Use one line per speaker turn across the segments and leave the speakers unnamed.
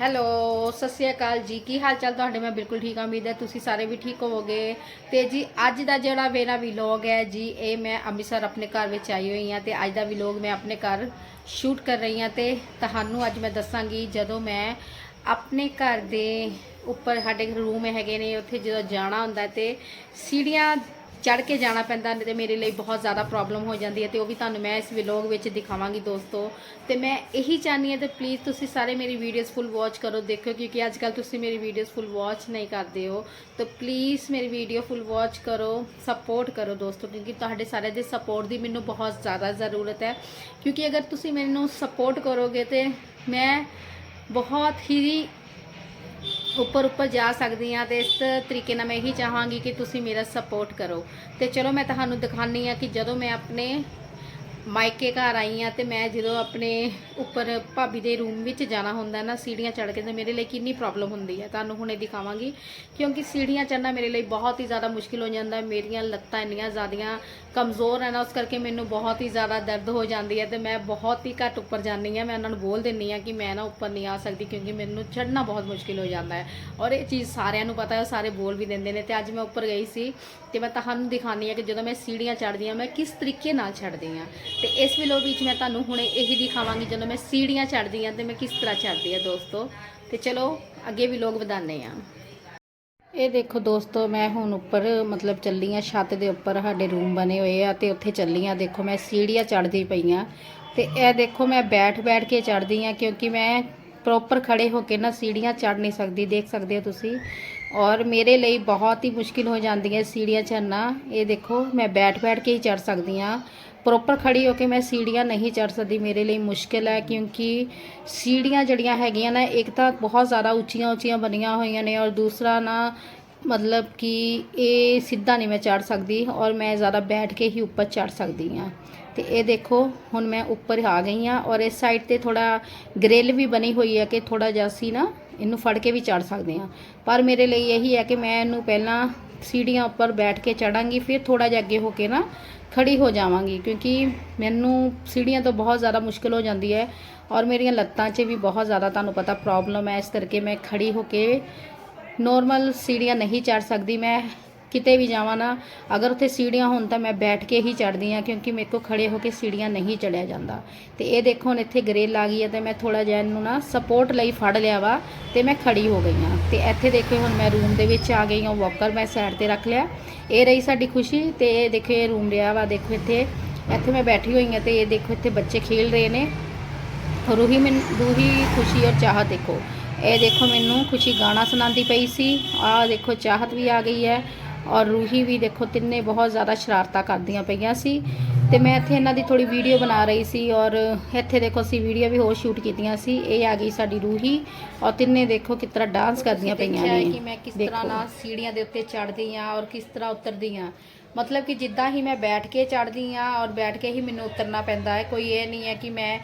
Hello, ਸਤਿ ਸ਼੍ਰੀ ਅਕਾਲ ਜੀ। ਕੀ ਹਾਲ ਚਾਲ ਤੁਹਾਡੇ? ਮੈਂ ਬਿਲਕੁਲ ਠੀਕ ਹਾਂ, ਉਮੀਦ ਹੈ ਤੁਸੀਂ ਸਾਰੇ ਵੀ ਠੀਕ ਹੋਵੋਗੇ। ਤੇ ਜੀ, ਅੱਜ ਦਾ ਜਿਹੜਾ ਮੇਰਾ ਵਲੌਗ ਹੈ ਜੀ, ਇਹ ਮੈਂ ਅੰਮ੍ਰਿਤਸਰ ਆਪਣੇ ਘਰ ਵਿੱਚ ਆਈ ਹੋਈ ਹਾਂ ਤੇ ਅੱਜ ਦਾ ਵਲੌਗ ਮੈਂ ਆਪਣੇ ਘਰ ਸ਼ੂਟ ਕਰ ਰਹੀ ਹਾਂ ਤੇ ਤੁਹਾਨੂੰ ਅੱਜ ਮੈਂ ਦੱਸਾਂਗੀ, ਜਦੋਂ ਮੈਂ ਆਪਣੇ ਘਰ ਦੇ ਉੱਪਰ ਸਾਡੇ ਰੂਮ ਹੈਗੇ ਨੇ, ਉੱਥੇ ਜਦੋਂ ਜਾਣਾ ਹੁੰਦਾ ਹੈ ਤੇ ਸੀੜੀਆਂ ਚੜ ਕੇ ਜਾਣਾ ਪੈਂਦਾ ਤੇ ਮੇਰੇ ਲਈ ਬਹੁਤ ਜ਼ਿਆਦਾ ਪ੍ਰੋਬਲਮ ਹੋ ਜਾਂਦੀ ਹੈ ਤੇ ਉਹ ਵੀ ਤੁਹਾਨੂੰ ਮੈਂ ਇਸ ਵਲੌਗ ਵਿੱਚ ਦਿਖਾਵਾਂਗੀ ਦੋਸਤੋ। ਤੇ ਮੈਂ ਇਹੀ ਚਾਹਨੀ ਹਾਂ ਤੇ ਪਲੀਜ਼ ਤੁਸੀਂ ਸਾਰੇ ਮੇਰੀ ਵੀਡੀਓਜ਼ ਫੁੱਲ ਵਾਚ ਕਰੋ ਦੇਖੋ ਕਿਉਂਕਿ ਅੱਜ ਕੱਲ ਤੁਸੀਂ ਮੇਰੀ ਵੀਡੀਓਜ਼ ਫੁੱਲ ਵਾਚ ਨਹੀਂ ਕਰਦੇ ਹੋ। ਤਾਂ ਪਲੀਜ਼ ਮੇਰੀ ਵੀਡੀਓ ਫੁੱਲ ਵਾਚ ਕਰੋ ਸਪੋਰਟ ਕਰੋ ਦੋਸਤੋ, ਕਿਉਂਕਿ ਤੁਹਾਡੇ ਸਾਰੇ ਦੇ ਸਪੋਰਟ ਦੀ ਮੈਨੂੰ ਬਹੁਤ ਜ਼ਿਆਦਾ ਜ਼ਰੂਰਤ ਹੈ। ਕਿਉਂਕਿ ਅਗਰ ਤੁਸੀਂ ਮੈਨੂੰ ਸਪੋਰਟ ਕਰੋਗੇ ਤੇ ਮੈਂ ਬਹੁਤ ਹੀ ਉੱਪਰ ਉੱਪਰ ਜਾ ਸਕਦੀ ਆ ਤੇ ਇਸ ਤਰੀਕੇ ਨਾਲ ਮੈਂ ਇਹੀ ਚਾਹਾਂਗੀ ਕਿ ਤੁਸੀਂ ਮੇਰਾ ਸਪੋਰਟ ਕਰੋ। ਤੇ ਚਲੋ ਮੈਂ ਤੁਹਾਨੂੰ ਦਿਖਾਨੀ ਆ ਕਿ ਜਦੋਂ ਮੈਂ ਆਪਣੇ ਮਾਇਕੇ ਘਰ ਆਈ ਆ ਤੇ ਮੈਂ ਜਦੋਂ ਆਪਣੇ ਉੱਪਰ ਭਾਬੀ ਦੇ ਰੂਮ ਵਿੱਚ ਜਾਣਾ ਹੁੰਦਾ ਨਾ, ਸੀੜੀਆਂ ਚੜ੍ਹ ਕੇ, ਤੇ ਮੇਰੇ ਲਈ ਕਿੰਨੀ ਪ੍ਰੋਬਲਮ ਹੁੰਦੀ ਹੈ ਤੁਹਾਨੂੰ ਹੁਣੇ ਦਿਖਾਵਾਂਗੀ। ਕਿਉਂਕਿ ਸੀੜੀਆਂ ਚੜ੍ਹਨਾ ਮੇਰੇ ਲਈ ਬਹੁਤ ਹੀ ਜ਼ਿਆਦਾ ਮੁਸ਼ਕਿਲ ਹੋ ਜਾਂਦਾ, ਮੇਰੀਆਂ ਲੱਤਾਂ ਇੰਨੀਆਂ ਜ਼ਿਆਦੀਆਂ ਕਮਜ਼ੋਰ ਹੈ ਨਾ, ਉਸ ਕਰਕੇ ਮੈਨੂੰ ਬਹੁਤ ਹੀ ਜ਼ਿਆਦਾ ਦਰਦ ਹੋ ਜਾਂਦੀ ਹੈ ਤੇ ਮੈਂ ਬਹੁਤ ਹੀ ਘੱਟ ਉੱਪਰ ਜਾਂਦੀ ਆ। ਮੈਂ ਉਹਨਾਂ ਨੂੰ ਬੋਲ ਦਿੰਨੀ ਆ ਕਿ ਮੈਂ ਨਾ ਉੱਪਰ ਨਹੀਂ ਆ ਸਕਦੀ ਕਿਉਂਕਿ ਮੈਨੂੰ ਚੜ੍ਹਨਾ ਬਹੁਤ ਮੁਸ਼ਕਿਲ ਹੋ ਜਾਂਦਾ ਹੈ ਔਰ ਇਹ ਚੀਜ਼ ਸਾਰਿਆਂ ਨੂੰ ਪਤਾ ਹੈ ਸਾਰੇ ਬੋਲ ਵੀ ਦਿੰਦੇ ਨੇ। ਤੇ ਅੱਜ ਮੈਂ ਉੱਪਰ ਗਈ ਸੀ ਤੇ ਮੈਂ ਤੁਹਾਨੂੰ ਦਿਖਾਣੀ ਆ ਕਿ ਜਦੋਂ ਮੈਂ ਸੀੜੀਆਂ ਚੜ੍ਹਦੀ ਆ, ਮੈਂ ਕਿਸ ਤਰੀਕੇ ਨਾਲ ਚੜ੍ਹਦੀ ਆ। ਤੇ ਇਸ ਵੀਡੀਓ ਵਿੱਚ ਮੈਂ ਤੁਹਾਨੂੰ ਹੁਣੇ ਇਹੀ ਦਿਖਾਵਾਂਗੀ ਜਦੋਂ ਮੈਂ ਸੀੜੀਆਂ ਚੜ੍ਹਦੀ ਆ ਤੇ ਮੈਂ ਕਿਸ ਤਰ੍ਹਾਂ ਚੜ੍ਹਦੀ ਆ ਦੋਸਤੋ। ਤੇ ਚਲੋ, ਅੱਗੇ ਵੀ ਲੋਕ ਵਧਾਉਂਦੇ ਆ। ਇਹ ਦੇਖੋ ਦੋਸਤੋ, ਮੈਂ ਹੁਣ ਉੱਪਰ ਮਤਲਬ ਚੱਲੀ ਆ, ਛੱਤ ਦੇ ਉੱਪਰ ਸਾਡੇ ਰੂਮ ਬਣੇ ਹੋਏ ਆ ਤੇ ਉੱਥੇ ਚੱਲੀ ਆ। ਦੇਖੋ, ਮੈਂ ਸੀੜੀਆਂ ਚੜ੍ਹਦੀ ਪਈ ਆ ਤੇ ਇਹ ਦੇਖੋ, ਮੈਂ ਬੈਠ ਬੈਠ ਕੇ ਚੜ੍ਹਦੀ ਆ ਕਿਉਂਕਿ ਮੈਂ ਪ੍ਰੋਪਰ ਖੜੇ ਹੋ ਕੇ ਨਾ ਸੀੜੀਆਂ ਚੜ੍ਹ ਨਹੀਂ ਸਕਦੀ, ਦੇਖ ਸਕਦੇ ਹੋ ਤੁਸੀਂ। ਔਰ ਮੇਰੇ ਲਈ ਬਹੁਤ ਹੀ ਮੁਸ਼ਕਿਲ ਹੋ ਜਾਂਦੀ ਹੈ ਸੀੜੀਆਂ ਚੜ੍ਹਨਾ। ਇਹ ਦੇਖੋ, ਮੈਂ ਬੈਠ ਬੈਠ ਕੇ ਹੀ ਚੜ੍ਹ ਸਕਦੀ ਆ। ਪ੍ਰੋਪਰ ਖੜੀ ਹੋ ਕੇ ਮੈਂ ਸੀੜੀਆਂ ਨਹੀਂ ਚੜ੍ਹ ਸਕਦੀ ਮੇਰੇ ਲਈ ਮੁਸ਼ਕਿਲ ਹੈ, ਕਿਉਂਕਿ ਸੀੜੀਆਂ ਜਿਹੜੀਆਂ ਹੈਗੀਆਂ ਨਾ, ਇੱਕ ਤਾਂ ਬਹੁਤ ਜ਼ਿਆਦਾ ਉੱਚੀਆਂ ਉੱਚੀਆਂ ਬਣੀਆਂ ਹੋਈਆਂ ਨੇ ਔਰ ਦੂਸਰਾ ਨਾ ਮਤਲਬ ਕਿ ਇਹ ਸਿੱਧਾ ਨਹੀਂ ਮੈਂ ਚੜ੍ਹ ਸਕਦੀ ਔਰ ਮੈਂ ਜ਼ਿਆਦਾ ਬੈਠ ਕੇ ਹੀ ਉੱਪਰ ਚੜ੍ਹ ਸਕਦੀ ਹਾਂ। ਤੇ ਇਹ ਦੇਖੋ, ਹੁਣ ਮੈਂ ਉੱਪਰ ਆ ਗਈ ਹਾਂ ਔਰ ਇਸ ਸਾਈਡ ਤੇ ਥੋੜਾ ਗ੍ਰਿਲ ਵੀ ਬਣੀ ਹੋਈ ਹੈ ਕਿ ਥੋੜਾ ਜਿਹਾ ਅਸੀਂ ਨਾ ਇਹਨੂੰ ਫੜ ਕੇ ਵੀ ਚੜ੍ਹ ਸਕਦੇ ਹਾਂ। ਪਰ ਮੇਰੇ ਲਈ ਇਹੀ ਹੈ ਕਿ ਮੈਂ ਇਹਨੂੰ ਪਹਿਲਾਂ ਸੀੜੀਆਂ ਉੱਪਰ ਬੈਠ ਕੇ ਚੜਾਂਗੀ, ਫਿਰ ਥੋੜਾ ਜਿਹਾ ਅੱਗੇ ਹੋ ਕੇ ਨਾ ਖੜੀ ਹੋ ਜਾਵਾਂਗੀ, ਕਿਉਂਕਿ ਮੈਨੂੰ ਸੀੜੀਆਂ ਤੋਂ ਬਹੁਤ ਜ਼ਿਆਦਾ ਮੁਸ਼ਕਲ ਹੋ ਜਾਂਦੀ ਹੈ ਔਰ ਮੇਰੀਆਂ ਲੱਤਾਂ 'ਚ ਵੀ ਬਹੁਤ ਜ਼ਿਆਦਾ ਤੁਹਾਨੂੰ ਪਤਾ ਪ੍ਰੋਬਲਮ ਹੈ, ਇਸ ਕਰਕੇ ਮੈਂ ਖੜੀ ਹੋ ਕੇ ਨੋਰਮਲ ਸੀੜੀਆਂ ਨਹੀਂ ਚੜ ਸਕਦੀ, ਮੈਂ ਕਿਤੇ ਵੀ ਜਾਵਾਂ ਨਾ, ਅਗਰ ਉੱਥੇ ਸੀੜੀਆਂ ਹੋਣ ਤਾਂ ਮੈਂ ਬੈਠ ਕੇ ਹੀ ਚੜਦੀ ਆ ਕਿਉਂਕਿ ਮੇਰੇ ਕੋ ਖੜੇ ਹੋ ਕੇ ਸੀੜੀਆਂ ਨਹੀਂ ਚੜਿਆ ਜਾਂਦਾ। ਤੇ ਇਹ ਦੇਖੋ, ਹੁਣ ਇੱਥੇ ਗਰੇਲ ਆ ਗਈ ਹੈ ਤੇ ਮੈਂ ਥੋੜਾ ਜਿਹਾ ਇਹਨੂੰ ਨਾ ਸਪੋਰਟ ਲਈ ਫੜ ਲਿਆ ਵਾ ਤੇ ਮੈਂ ਖੜੀ ਹੋ ਗਈ ਆ ਤੇ ਇੱਥੇ ਦੇਖੋ, ਹੁਣ ਮੈਂ ਰੂਮ ਦੇ ਵਿੱਚ ਆ ਗਈ ਹਾਂ ਵਾਕਰ ਮੈਂ ਸਾਈਡ ਤੇ ਰੱਖ ਲਿਆ। ਇਹ ਰਹੀ ਸਾਡੀ ਖੁਸ਼ੀ ਤੇ ਇਹ ਦੇਖੋ, ਇਹ ਰੂਮ ਰਿਹਾ ਵਾ, ਦੇਖੋ ਇੱਥੇ। ਇੱਥੇ ਮੈਂ ਬੈਠੀ ਹੋਈ ਹਾਂ ਤੇ ਇਹ ਦੇਖੋ, ਇੱਥੇ ਬੱਚੇ ਖੇਲ ਰਹੇ ਨੇ। ਰੂਹੀ ਮੈਨੂੰ, ਰੂਹੀ ਖੁਸ਼ੀ ਔਰ ਚਾਹਤ ਦੇਖੋ। ਇਹ ਦੇਖੋ, ਮੈਨੂੰ ਖੁਸ਼ੀ ਗਾਣਾ ਸੁਣਾਉਂਦੀ ਪਈ ਸੀ। ਆਹ ਦੇਖੋ, ਚਾਹਤ ਵੀ ਆ ਗਈ ਹੈ। ਔਰ ਰੂਹੀ ਵੀ ਦੇਖੋ ਤਿੰਨੇ ਬਹੁਤ ਜ਼ਿਆਦਾ ਸ਼ਰਾਰਤਾਂ ਕਰਦੀਆਂ ਪਈਆਂ ਸੀ। ਤੇ ਮੈਂ ਇੱਥੇ ਇਹਨਾਂ ਦੀ ਥੋੜੀ ਵੀਡੀਓ ਬਣਾ ਰਹੀ ਸੀ ਔਰ ਇੱਥੇ ਦੇਖੋ ਅਸੀਂ ਵੀਡੀਓ ਵੀ ਹੋਰ ਸ਼ੂਟ ਕੀਤੀਆਂ ਸੀ। ਇਹ ਆ ਗਈ ਸਾਡੀ ਰੂਹੀ ਔਰ ਤਿੰਨੇ ਦੇਖੋ ਕਿਸ ਤਰ੍ਹਾਂ ਡਾਂਸ ਕਰਦੀਆਂ ਪਈਆਂ ਨੇ। ਕਿ ਮੈਂ ਕਿਸ ਤਰ੍ਹਾਂ ਨਾਲ ਸੀੜੀਆਂ ਦੇ ਉੱਤੇ ਚੜ੍ਹਦੀ ਆ ਔਰ ਕਿਸ ਤਰ੍ਹਾਂ ਉਤਰਦੀ ਆ ਮਤਲਬ ਕਿ ਜਿੱਦਾਂ ਹੀ ਮੈਂ ਬੈਠ ਕੇ ਚੜ੍ਹਦੀ ਆ ਔਰ ਬੈਠ ਕੇ ਹੀ ਮੈਨੂੰ ਉਤਰਨਾ ਪੈਂਦਾ ਹੈ ਕੋਈ ਇਹ ਨਹੀਂ ਹੈ ਕਿ ਮੈਂ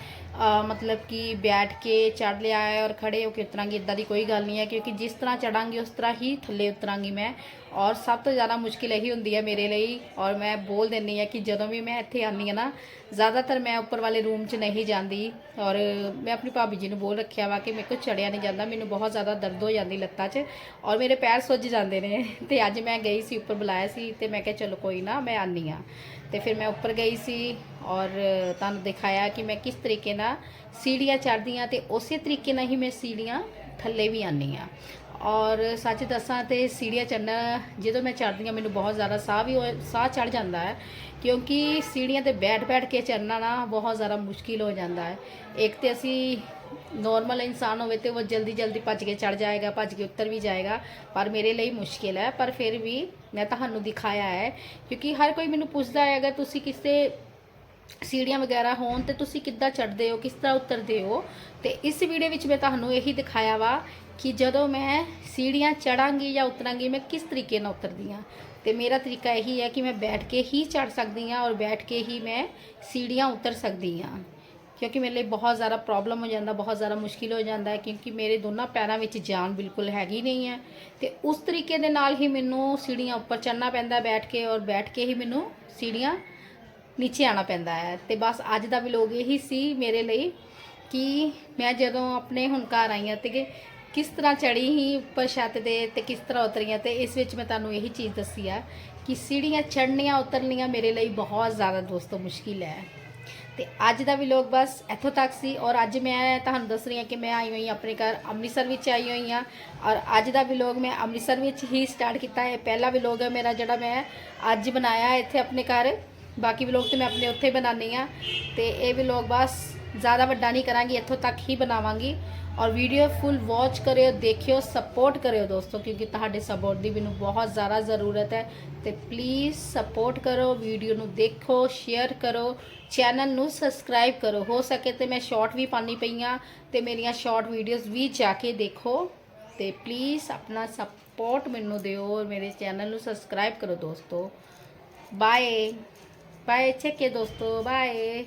ਮਤਲਬ ਕਿ ਬੈਠ ਕੇ ਚੜ੍ਹ ਲਿਆ ਹੈ ਔਰ ਖੜੇ ਹੋ ਕੇ ਉਤਰਾਂਗੀ ਇਦਾਂ ਦੀ ਕੋਈ ਗੱਲ ਨਹੀਂ ਹੈ, ਕਿਉਂਕਿ ਜਿਸ ਤਰ੍ਹਾਂ ਚੜਾਂਗੀ ਉਸ ਤਰ੍ਹਾਂ ਹੀ ਥੱਲੇ ਉਤਰਾਂਗੀ ਮੈਂ। ਔਰ ਸਭ ਤੋਂ ਜ਼ਿਆਦਾ ਮੁਸ਼ਕਿਲ ਇਹੀ ਹੁੰਦੀ ਹੈ ਮੇਰੇ ਲਈ, ਔਰ ਮੈਂ ਬੋਲ ਦਿੰਨੀ ਆ ਕਿ ਜਦੋਂ ਵੀ ਮੈਂ ਇੱਥੇ ਆਨੀ ਆ ਨਾ, ਜ਼ਿਆਦਾਤਰ ਮੈਂ ਉੱਪਰ ਵਾਲੇ ਰੂਮ 'ਚ ਨਹੀਂ ਜਾਂਦੀ। ਔਰ ਮੈਂ ਆਪਣੀ ਭਾਬੀ ਜੀ ਨੂੰ ਬੋਲ ਰੱਖਿਆ ਵਾ ਕਿ ਮੇਰੇ ਕੋਲ ਚੜਿਆ ਨਹੀਂ ਜਾਂਦਾ, ਮੈਨੂੰ ਬਹੁਤ ਜ਼ਿਆਦਾ ਦਰਦ ਹੋ ਜਾਂਦੀ ਲੱਤਾਂ 'ਚ, ਔਰ ਮੇਰੇ ਪੈਰ ਸੁੱਜ ਜਾਂਦੇ ਨੇ। ਤੇ ਅੱਜ ਮੈਂ ਗਈ ਸੀ, ਉੱਪਰ ਬੁਲਾਇਆ ਸੀ ਤੇ ਮੈਂ ਕਿਹਾ, ਚਲੋ ਕੋਈ ਨਾ, ਮੈਂ ਆਨੀ ਆ ਤੇ ਫਿਰ ਮੈਂ ਉੱਪਰ ਗਈ ਸੀ। ਔਰ ਤੁਹਾਨੂੰ ਦਿਖਾਇਆ ਕਿ ਮੈਂ ਕਿਸ ਤਰੀਕੇ ਨਾਲ ਸੀੜੀਆਂ ਚੜ੍ਹਦੀ ਆ ਤੇ ਉਸੇ ਤਰੀਕੇ ਨਾਲ ਹੀ ਮੈਂ ਸੀੜੀਆਂ ਥੱਲੇ ਵੀ ਆਨੀ ਆ ਔਰ ਸੱਚ ਦੱਸਾਂ ਤੇ ਸੀੜੀਆਂ ਚੜ੍ਹਨਾ, ਜਦੋਂ ਮੈਂ ਚੜ੍ਹਦੀ ਆ ਮੈਨੂੰ ਬਹੁਤ ਜ਼ਿਆਦਾ ਸਾਹ ਵੀ ਹੋ- ਸਾਹ ਚੜ ਜਾਂਦਾ ਹੈ। ਕਿਉਂਕਿ ਸੀੜੀਆਂ ਤੇ ਬੈਠ ਬੈਠ ਕੇ ਚੜ੍ਹਨਾ ਨਾ ਬਹੁਤ ਜ਼ਿਆਦਾ ਮੁਸ਼ਕਿਲ ਹੋ ਜਾਂਦਾ ਹੈ। ਇੱਕ ਤੇ ਅਸੀਂ ਨੋਰਮਲ ਇਨਸਾਨ ਹੋਵੇ ਤੇ ਉਹ ਜਲਦੀ ਜਲਦੀ ਭੱਜ ਕੇ ਚੜ ਜਾਏਗਾ, ਭੱਜ ਕੇ ਉੱਤਰ ਵੀ ਜਾਏਗਾ, ਪਰ ਮੇਰੇ ਲਈ ਮੁਸ਼ਕਿਲ ਹੈ। ਪਰ ਫਿਰ ਵੀ ਮੈਂ ਤੁਹਾਨੂੰ ਦਿਖਾਇਆ ਹੈ, ਕਿਉਂਕਿ ਹਰ ਕੋਈ ਮੈਨੂੰ ਪੁੱਛਦਾ ਹੈ, ਅਗਰ ਤੁਸੀਂ ਕਿਸੇ ਸੀੜੀਆਂ ਵਗੈਰਾ ਹੋਣ ਤੇ ਤੁਸੀਂ ਕਿੱਦਾਂ ਚੜ੍ਹਦੇ ਹੋ, ਕਿਸ ਤਰ੍ਹਾਂ ਉਤਰਦੇ ਹੋ? ਤੇ ਇਸ ਵੀਡੀਓ ਵਿੱਚ ਮੈਂ ਤੁਹਾਨੂੰ ਇਹੀ ਦਿਖਾਇਆ ਵਾ ਕਿ ਜਦੋਂ ਮੈਂ ਸੀੜੀਆਂ ਚੜਾਂਗੀ ਜਾਂ ਉਤਰਾਂਗੀ, ਮੈਂ ਕਿਸ ਤਰੀਕੇ ਨਾਲ ਉਤਰਦੀ ਹਾਂ? ਤੇ ਮੇਰਾ ਤਰੀਕਾ ਇਹੀ ਹੈ ਕਿ ਮੈਂ ਬੈਠ ਕੇ ਹੀ ਚੜ ਸਕਦੀ ਹਾਂ ਔਰ ਬੈਠ ਕੇ ਹੀ ਮੈਂ ਸੀੜੀਆਂ ਉਤਰ ਸਕਦੀ ਹਾਂ। ਕਿਉਂਕਿ ਮੇਰੇ ਲਈ ਬਹੁਤ ਜ਼ਿਆਦਾ ਪ੍ਰੋਬਲਮ ਹੋ ਜਾਂਦਾ, ਬਹੁਤ ਜ਼ਿਆਦਾ ਮੁਸ਼ਕਿਲ ਹੋ ਜਾਂਦਾ ਹੈ, ਕਿਉਂਕਿ ਮੇਰੇ ਦੋਨਾਂ ਪੈਰਾਂ ਵਿੱਚ ਜਾਨ ਬਿਲਕੁਲ ਹੈਗੀ ਨਹੀਂ ਹੈ। ਤੇ ਉਸ ਤਰੀਕੇ ਦੇ ਨਾਲ ਹੀ ਮੈਨੂੰ ਸੀੜੀਆਂ ਉੱਪਰ ਚੜਨਾ ਪੈਂਦਾ ਬੈਠ ਕੇ ਔਰ ਬੈਠ ਕੇ ਹੀ ਮੈਨੂੰ ਸੀੜੀਆਂ ਨੀਚੇ ਆਣਾ ਪੈਂਦਾ ਹੈ। ਤੇ ਬਸ ਅੱਜ ਦਾ ਵਲੋਗ ਇਹੀ ਸੀ ਮੇਰੇ ਲਈ ਕਿ ਮੈਂ ਜਦੋਂ ਆਪਣੇ ਹੁਣ ਘਰ ਆਈ ਹਾਂ ਤੇ ਕਿਸ ਤਰ੍ਹਾਂ ਚੜੀ ਸੀ ਉੱਪਰ ਛੱਤ ਦੇ ਤੇ ਕਿਸ ਤਰ੍ਹਾਂ ਉਤਰੀਆਂ ਤੇ ਇਸ ਵਿੱਚ ਮੈਂ ਤੁਹਾਨੂੰ ਇਹੀ ਚੀਜ਼ ਦੱਸੀ ਆ ਕਿ ਸੀੜੀਆਂ ਚੜ੍ਹਨੀਆਂ, ਉਤਰਨੀਆਂ ਮੇਰੇ ਲਈ ਬਹੁਤ ਜ਼ਿਆਦਾ ਦੋਸਤੋ ਮੁਸ਼ਕਿਲ ਹੈ। ਤੇ ਅੱਜ ਦਾ ਵੀ ਲੋਕ ਬਸ ਇੱਥੋਂ ਤੱਕ ਸੀ ਔਰ ਅੱਜ ਮੈਂ ਤੁਹਾਨੂੰ ਦੱਸ ਰਹੀ ਹਾਂ ਕਿ ਮੈਂ ਆਈ ਹੋਈ ਹਾਂ ਆਪਣੇ ਘਰ ਅੰਮ੍ਰਿਤਸਰ ਵਿੱਚ ਆਈ ਹੋਈ ਹਾਂ ਔਰ ਅੱਜ ਦਾ ਵੀ ਲੋਕ ਮੈਂ ਅੰਮ੍ਰਿਤਸਰ ਵਿੱਚ ਹੀ ਸਟਾਰਟ ਕੀਤਾ ਹੈ। ਪਹਿਲਾ ਵੀ ਲੋਕ ਹੈ ਮੇਰਾ ਜਿਹੜਾ ਮੈਂ ਅੱਜ ਬਣਾਇਆ ਇੱਥੇ ਆਪਣੇ ਘਰ। ਬਾਕੀ ਵਲੌਗ ਤੇ ਮੈਂ ਆਪਣੇ ਉੱਥੇ ਬਣਾਉਂਦੀ ਆ ਤੇ ਇਹ ਵਲੌਗ ਬਸ ਜ਼ਿਆਦਾ ਵੱਡਾ ਨਹੀਂ ਕਰਾਂਗੀ, ਇੱਥੋਂ ਤੱਕ ਹੀ ਬਣਾਵਾਂਗੀ। ਔਰ ਵੀਡੀਓ ਫੁੱਲ ਵਾਚ ਕਰਿਓ, ਦੇਖਿਓ ਸਪੋਰਟ ਕਰਿਓ ਦੋਸਤੋ, ਕਿਉਂਕਿ ਤੁਹਾਡੇ ਸਪੋਰਟ ਦੀ ਮੈਨੂੰ ਬਹੁਤ ਜ਼ਿਆਦਾ ਜ਼ਰੂਰਤ ਹੈ। ਤੇ ਪਲੀਜ਼ ਸਪੋਰਟ ਕਰੋ ਵੀਡੀਓ ਨੂੰ ਦੇਖੋ ਸ਼ੇਅਰ ਕਰੋ ਚੈਨਲ ਨੂੰ ਸਬਸਕ੍ਰਾਈਬ ਕਰੋ। ਹੋ ਸਕੇ ਤੇ ਮੈਂ ਸ਼ਾਰਟ ਵੀ ਪਾਣੀ ਪਈਆਂ ਤੇ ਮੇਰੀਆਂ ਸ਼ਾਰਟ ਵੀਡੀਓਜ਼ ਵੀ ਜਾ ਕੇ ਦੇਖੋ। ਤੇ ਪਲੀਜ਼ ਆਪਣਾ ਸਪੋਰਟ ਮੈਨੂੰ ਦਿਓ ਔਰ ਮੇਰੇ ਚੈਨਲ ਨੂੰ ਸਬਸਕ੍ਰਾਈਬ ਕਰੋ ਦੋਸਤੋ। ਬਾਏ ਬਾਏ ਚੱਕੇ ਦੋਸਤੋ ਬਾਏ